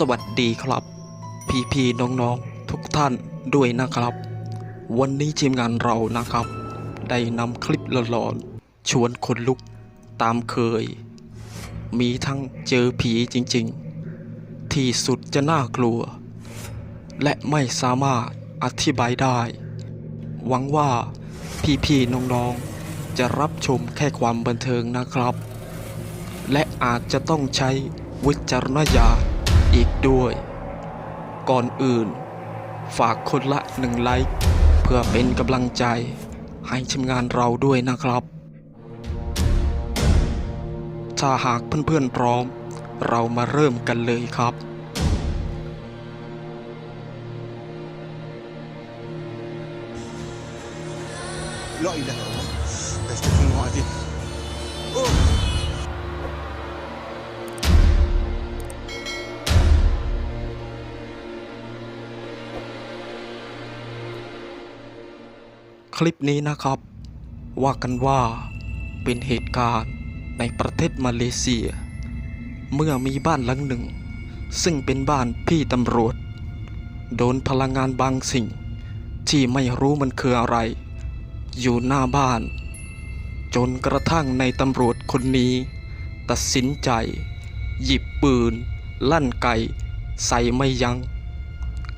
สวัสดีครับ พี่พี่น้องๆทุกท่านด้วยนะครับ วันนี้ทีมงานเรานะครับ ได้นำคลิปหลอนๆชวนคนลุกตามเคย มีทั้งเจอผีจริงๆ ที่สุดจะน่ากลัว และไม่สามารถอธิบายได้ หวังว่าพี่พี่น้องๆจะรับชมแค่ความบันเทิงนะครับ และอาจจะต้องใช้วิจารณญาณ อีกด้วย ก่อนอื่น ฝากคนละหนึ่งไลค์เพื่อเป็นกำลังใจให้ทีมงานเราด้วยนะครับ ถ้าหากเพื่อนๆพร้อม เรามาเริ่มกันเลยครับลอยแล้วแต่จะทำไงดี คลิปนี้นะครับ ว่ากันว่าเป็นเหตุการณ์ในประเทศมาเลเซีย เมื่อมีบ้านหลังหนึ่ง ซึ่งเป็นบ้านพี่ตำรวจ โดนพลังงานบางสิ่ง ที่ไม่รู้มันคืออะไร อยู่หน้าบ้าน จนกระทั่งในตำรวจคนนี้ ตัดสินใจ หยิบปืน ลั่นไกใส่ไม่ยัง้ง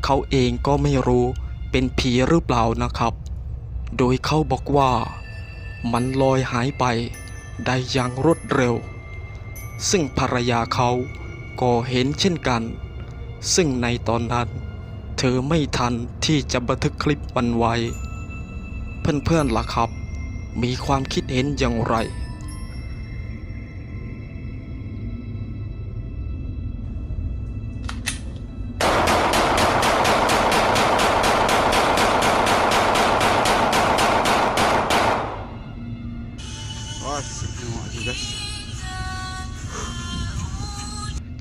เขาเองก็ไม่รู้เป็นผีหรือเปล่านะครับ โดยเขาบอกว่ามันลอยหายไปได้อย่างรวดเร็ว ซึ่งภรรยาเขาก็เห็นเช่นกัน ซึ่งในตอนนั้น เธอไม่ทันที่จะบันทึกคลิปวันไว้ เพื่อนๆล่ะครับ มีความคิดเห็นอย่างไร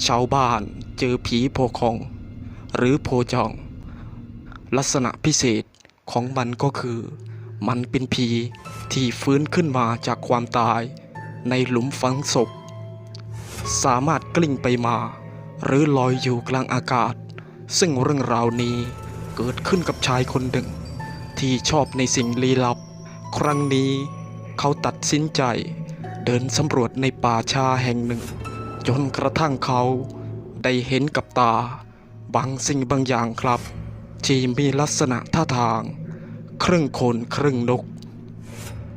ชาวบ้านเจอผีโพคอง หรือโพจอง ลักษณะพิเศษของมันก็คือ มันเป็นผีที่ฟื้นขึ้นมาจากความตายในหลุมฝังศพ สามารถกลิ้งไปมา หรือลอยอยู่กลางอากาศ ซึ่งเรื่องราวนี้เกิดขึ้นกับชายคนหนึ่ง ที่ชอบในสิ่งลี้ลับ ครั้งนี้เขาตัดสินใจเดินสำรวจในป่าชาแห่งหนึ่ง จนกระทั่งเขาได้เห็นกับตา บางสิ่งบางอย่างครับที่มีลักษณะท่าทาง ครึ่งคนครึ่งนก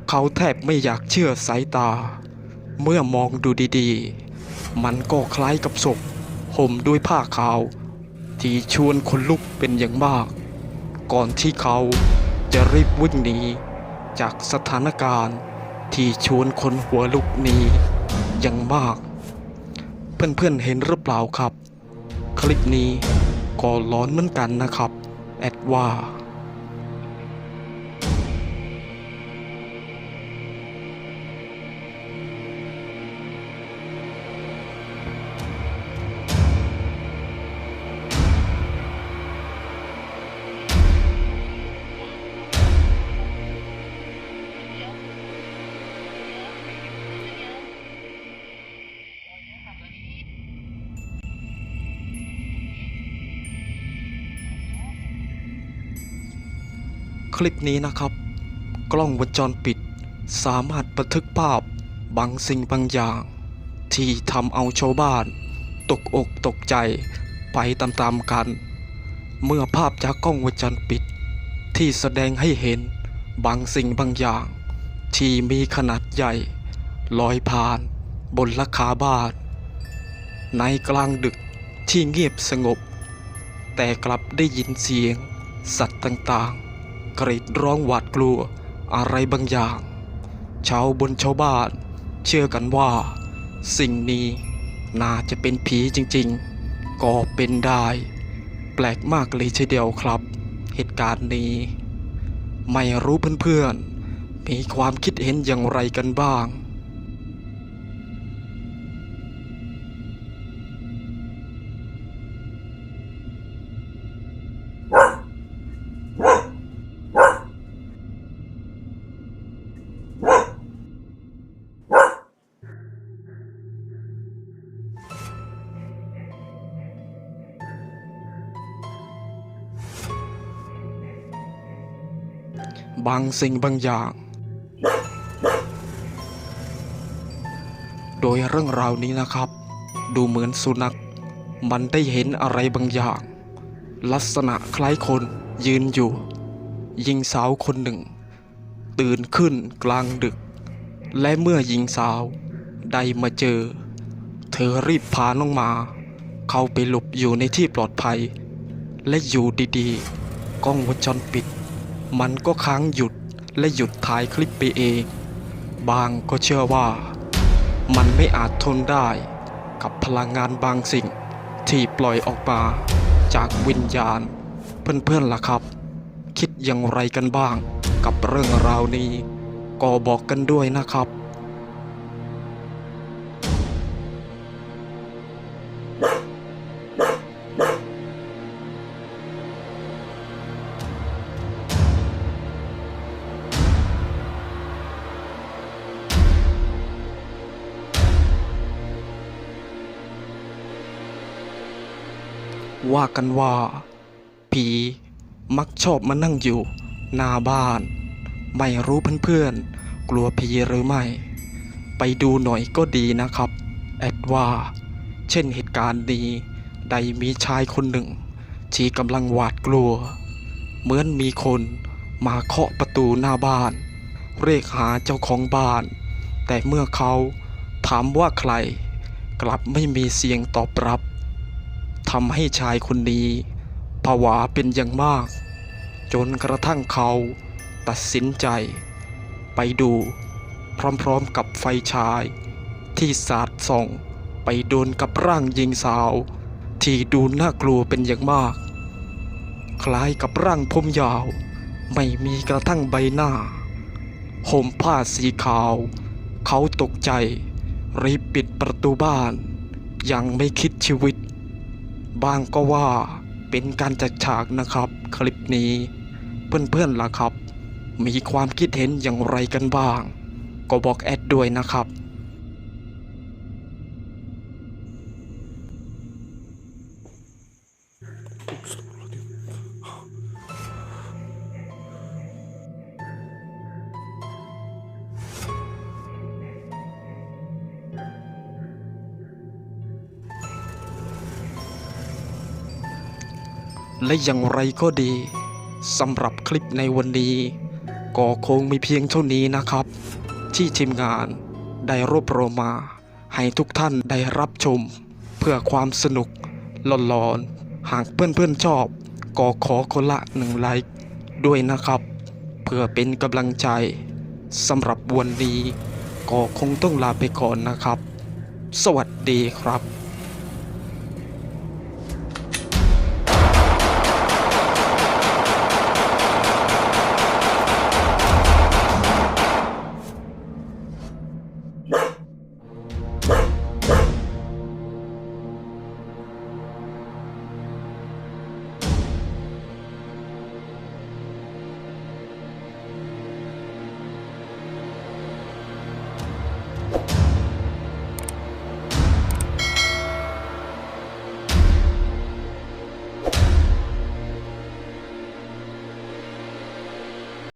เขาแทบไม่อยากเชื่อสายตา เมื่อมองดูดีๆ มันก็คล้ายกับศพห่มด้วยผ้าขาว ที่ชวนคนลุกเป็นอย่างมาก ก่อนที่เขาจะรีบวิ่งหนีจากสถานการณ์ที่ชวนคนหัวลุกหนี้อย่างมาก เพื่อนๆเห็นหรือเปล่าครับ คลิปนี้ก็ร้อนเหมือนกันนะครับ แอดว่า ลิปนี้นะครับ กล้องวงจรปิด สามารถบันทึกภาพบางสิ่งบางอย่าง ที่ทำเอาชาวบ้าน ตกอกตกใจไปตามๆกัน เมื่อภาพจากกล้องวงจรปิด ที่แสดงให้เห็นบางสิ่งบางอย่าง ที่มีขนาดใหญ่ลอยผ่านบนหลังคาบ้าน ในกลางดึกที่เงียบสงบ แต่กลับได้ยินเสียงสัตว์ต่างๆ กรีดร้องหวาดกลัวอะไรบางอย่าง ชาวบนชาวบ้าน เชื่อกันว่า สิ่งนี้น่าจะเป็นผีจริงๆ ก็เป็นได้ แปลกมากเลยทีเดียวครับ เหตุการณ์นี้ ไม่รู้เพื่อนๆ มีความคิดเห็นอย่างไรกันบ้าง บางสิ่งบางอย่าง โดยเรื่องราวนี้นะครับ ดูเหมือนสุนัข มันได้เห็นอะไรบางอย่าง ลักษณะคล้ายคนยืนอยู่ หญิงสาวคนหนึ่ง ตื่นขึ้นกลางดึก และเมื่อหญิงสาวได้มาเจอ เธอรีบพาน้องมา เข้าไปหลบอยู่ในที่ปลอดภัย และอยู่ดีๆ กล้องวงจรปิด มันก็ค้างหยุดและหยุดถ่ายคลิปไปเอง บางก็เชื่อว่า มันไม่อาจทนได้กับพลังงานบางสิ่งที่ปล่อยออกมาจากวิญญาณ เพื่อนๆล่ะครับ คิดอย่างไรกันบ้างกับเรื่องราวนี้ ก็บอกกันด้วยนะครับ ว่ากันว่า ผีมักชอบมานั่งอยู่ หน้าบ้าน ไม่รู้เพื่อนๆ กลัวผีหรือไม่ ไปดูหน่อยก็ดีนะครับ แอดว่า เช่นเหตุการณ์นี้ได้มีชายคนหนึ่ง ที่กำลังหวาดกลัว เหมือนมีคนมาเคาะประตูหน้าบ้าน เรียกหาเจ้าของบ้าน แต่เมื่อเขาถามว่าใคร กลับไม่มีเสียงตอบรับ ทำให้ชายคนนี้ผวาเป็นอย่างมาก จนกระทั่งเขาตัดสินใจ ไปดูพร้อมๆกับไฟฉาย ที่สาดส่องไปโดนกับร่างหญิงสาว ที่ดูน่ากลัวเป็นอย่างมาก คล้ายกับร่างผมยาว ไม่มีกระทั่งใบหน้าห่มผ้าสีขาว เขาตกใจ รีบปิดประตูบ้าน ยังไม่คิดชีวิต บางก็ว่าเป็นการจัดฉากนะครับ คลิปนี้ เพื่อนๆล่ะครับ มีความคิดเห็นอย่างไรกันบ้าง ก็บอกแอดด้วยนะครับ และอย่างไรก็ดีสำหรับคลิปในวันนี้ ก็คงมีเพียงเท่านี้นะครับ ที่ทีมงานได้รวบรวมมา ให้ทุกท่านได้รับชม เพื่อความสนุกหลอนๆหากเพื่อนๆชอบ ก็ขอคนละหนึ่งไลค์ด้วยนะครับ เพื่อเป็นกำลังใจสำหรับวันนี้ ก็คงต้องลาไปก่อนนะครับ สวัสดีครับ